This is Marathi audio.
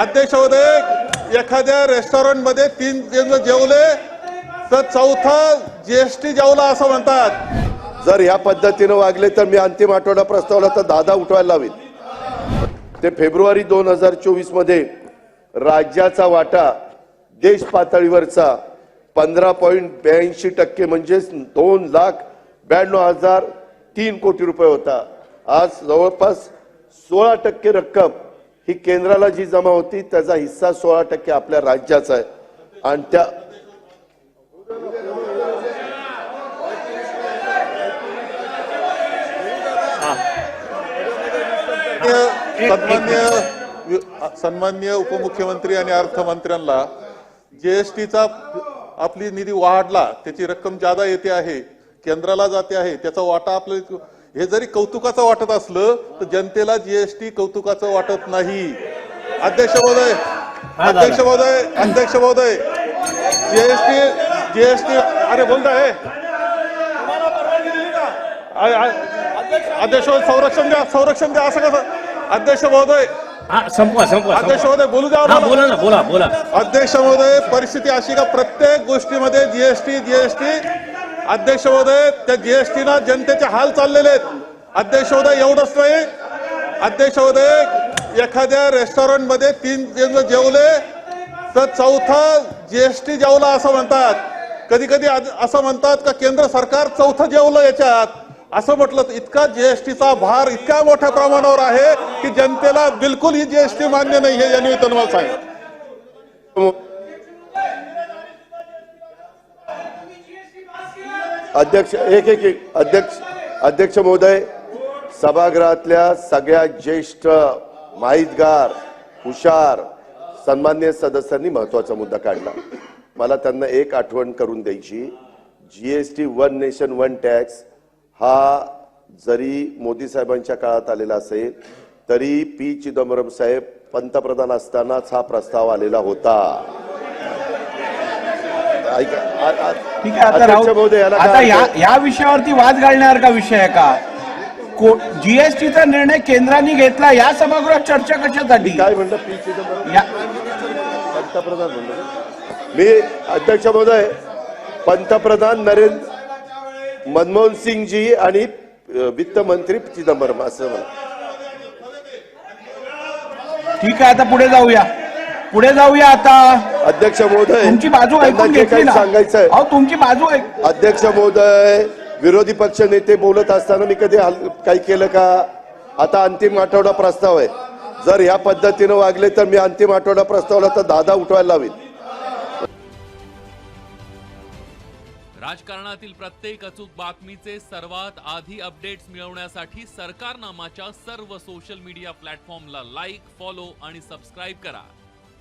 अध्यक्ष महोदय एखाद्या रेस्टॉरंटमध्ये तीन जण जेवले तर चौथा जीएसटी जेवला असं म्हणतात. जर ह्या पद्धतीनं वागले तर मी अंतिम आठवडा प्रस्तावला तर दादा उठवायला लावेल ते फेब्रुवारी दोन हजार चोवीसमध्ये राज्याचा वाटा देश पातळीवरचा पंधरा पॉईंट ब्याऐंशी टक्के म्हणजेच दोन लाख ब्याण्णव हजार तीन कोटी रुपये होता आज जवळपास सोळा टक्के रक्कम ही केंद्राला जी जमा होती त्याचा हिस्सा सोळा टक्के आपल्या राज्याचा आहे. आणि त्या सन्मान्य सन्मान्य उपमुख्यमंत्री आणि अर्थमंत्र्यांना जीएसटीचा आपली निधी वाढला त्याची रक्कम जादा येते आहे केंद्राला जाते आहे त्याचा वाटा आपल्या हे जरी कौतुकाचं वाटत असलं तर जनतेला जीएसटी कौतुकाचं वाटत नाही. अध्यक्ष महोदय अध्यक्ष महोदय अध्यक्ष महोदय. जीएसटी जीएसटी अरे आ- आ- अध्यक्ष महोदय संरक्षण द्या संरक्षण द्या असं कसं? अध्यक्ष महोदय. संपवा संपवा अध्यक्ष. महोदय बोलू द्या. बोला ना बोला बोला. अध्यक्ष महोदय परिस्थिती अशी का? प्रत्येक गोष्टीमध्ये जीएसटी जीएसटी अध्यक्ष महोदय त्या जीएसटीनं जनतेचे हाल चाललेले आहेत. अध्यक्ष महोदय एवढंच नाही. अध्यक्ष महोदय एखाद्या रेस्टॉरंटमध्ये तीन जण जेवले तर चौथा जीएसटी जेवला असं म्हणतात. कधी कधी असं म्हणतात का केंद्र सरकार चौथं जेवलं याच्यात. असं म्हटलं तर इतका जीएसटीचा भार इतक्या मोठ्या प्रमाणावर आहे की जनतेला बिलकुल ही जीएसटी मान्य नाही हे यांनी मला सांगितलं. अध्यक्ष एक एक एक अध्यक्ष अध्यक्ष महोदय सभागृहातल्या सगळ्या ज्येष्ठ माहितगार हुशार सन्मान्य सदस्यांनी महत्त्वाचा मुद्दा काढला. मला त्यांना एक आठवण करून द्यायची. GST one nation one tax हा जरी मोदी साहेबांच्या काळात आलेला असेल तरी पी. चिदंबरम साहेब पंतप्रधान असतानाच हा प्रस्ताव आलेला होता. ऐका. ठीक आहे आता राहू आता या? या विषयावरती वाद घालण्यासारखा विषय आहे का? जीएसटीचा निर्णय केंद्राने घेतला या सभागृहात चर्चा कशासाठी काय म्हणलं? पी. चिदंबरम? पंतप्रधान मी अध्यक्ष महोदय पंतप्रधान नरेंद्र मनमोहन सिंगजी आणि अ, वित्त मंत्री चिदंबरम असं म्हणा ठीक आहे आता पुढे जाऊया. पुढे जाऊया आता. अध्यक्ष महोदय तुमची बाजू त्यांना ऐकून जे घेतली काही ना. सांगायचं आहे अहो तुमची बाजू ऐक अध्यक्ष महोदय विरोधी पक्ष नेते बोलत असताना मी कधी काही केलं का? आता अंतिम आठवडा प्रस्ताव आहे. जर ह्या पद्धतीनं वागले तर मी अंतिम आठवडा प्रस्तावला तर दादा उठवायला लावेल राजकारणातील प्रत्येक अचूक बातमीचे सर्वात आधी अपडेट्स मिळवण्यासाठी सरकारनामाच्या सर्व सोशल मीडिया प्लॅटफॉर्मला लाईक फॉलो आणि सबस्क्राईब करा.